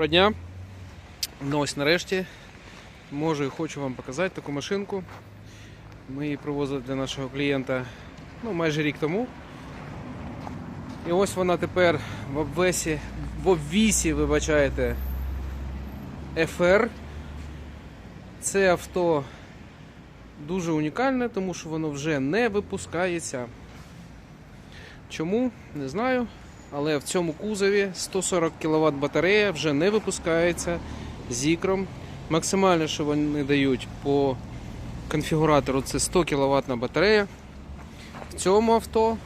Доброго дня. Ну ось нарешті можу і хочу вам показати таку машинку. Ми її привозили для нашого клієнта ну, майже рік тому. І ось вона тепер в обвесі, в обвісі, вибачаєте, FR. Це авто дуже унікальне, тому що воно вже не випускається. Чому? Не знаю. Але в цьому кузові 140 кВт батарея вже не випускається з ікром. Максимально, що вони дають по конфігуратору, це 100 кВт батарея. В цьому авто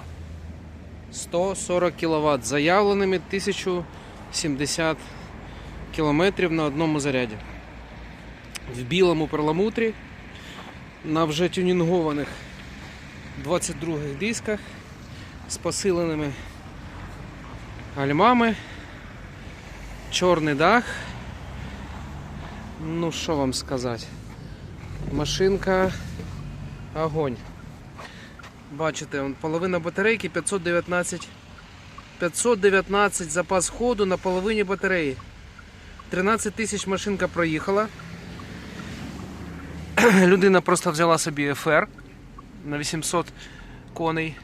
140 кВт заявленими 1070 км на одному заряді. В білому перламутрі на вже тюнінгованих 22 дисках з посиленими гальмами, чорний дах. Ну, що вам сказати? Машинка огонь. Бачите, он, половина батарейки 519 519 запас ходу на половині батареї. 13 тисяч машинка проїхала. Людина просто взяла собі FR на 800 коней.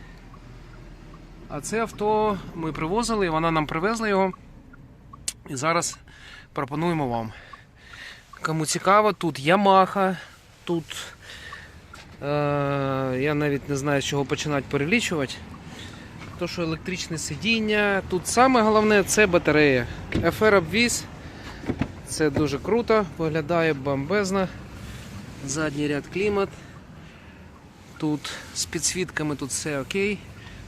А це авто ми привозили, вона нам привезла його. І зараз пропонуємо вам. Кому цікаво, тут Yamaha, тут е, я навіть не знаю, з чого починати перелічувати. То, що електричне сидіння. Тут саме головне це батарея. FR обвіз. Це дуже круто, виглядає бомбезно. Задній ряд клімат. Тут з підсвітками тут все окей.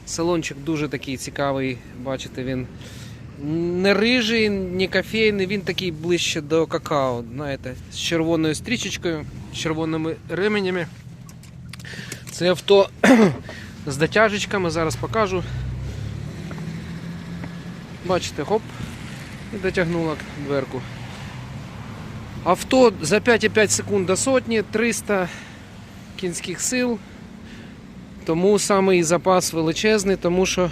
Салончик дуже такий цікавий, бачите, він не рижий, не кофейний, він такий ближче до какао, знаєте, з червоною стрічечкою, з червоними ременями. Це авто з дотяжечками, зараз покажу. Бачите, хоп, і дотягнула дверку. Авто за 5,5 секунд до сотні, 300 кінських сил. Тому саме і запас величезний, тому що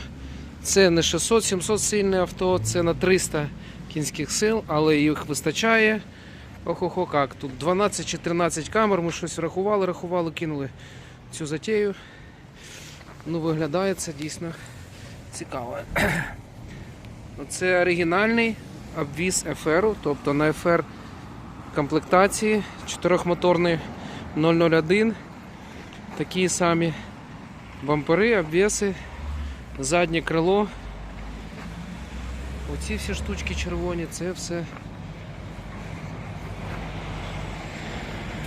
це не 600-700 сильне авто, це на 300 кінських сил, але їх вистачає. Ох-охо, як. Тут 12 чи 13 камер, ми щось рахували, рахували, кинули цю затею. Ну, виглядає це дійсно цікаво. Це оригінальний обвіз FR, тобто на FR комплектації 4-моторний 001. Такі самі бампери, обвеси, заднє крило. Оці всі штучки червоні, це все.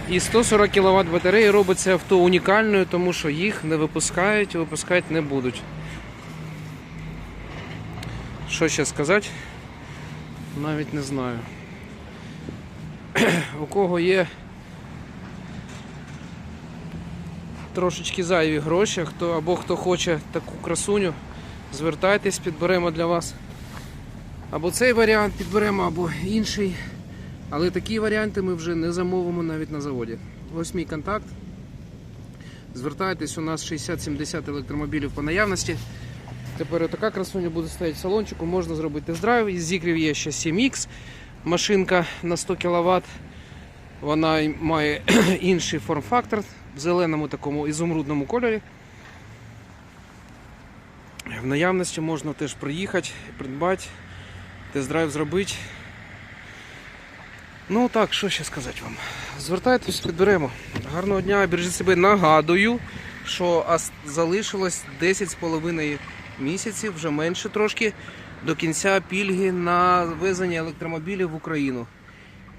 І 140 кВт батареї робить це авто унікальною, тому що їх не випускають і випускати не будуть. Що ще сказати? Навіть не знаю. У кого є трошечки зайві гроші, хто, або хто хоче таку красуню, звертайтесь, підберемо для вас. Або цей варіант підберемо, або інший. Але такі варіанти ми вже не замовимо навіть на заводі. Ось мій контакт. Звертайтесь, у нас 60-70 електромобілів по наявності. Тепер така красуня буде стояти в салончику, можна зробити тест-драйв. Із зікрів є ще 7X, машинка на 100 кВт. Вона має інший форм-фактор в зеленому такому ізумрудному кольорі. В наявності можна теж приїхати, придбати, тест-драйв зробити. Ну так, що ще сказати вам? Звертайтесь, підберемо. Гарного дня, бережіть себе. Нагадую, що залишилось 10,5 місяців, вже менше трошки, до кінця пільги на везення електромобілів в Україну.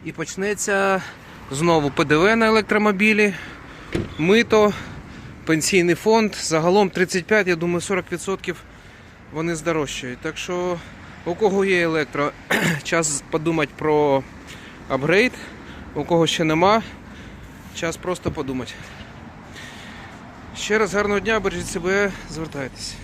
І почнеться знову ПДВ на електромобілі, мито, пенсійний фонд. Загалом 35, я думаю, 40% вони здорожчають. Так що у кого є електро, час подумати про апгрейд. У кого ще нема, час просто подумати. Ще раз гарного дня, бережіть себе, звертайтесь.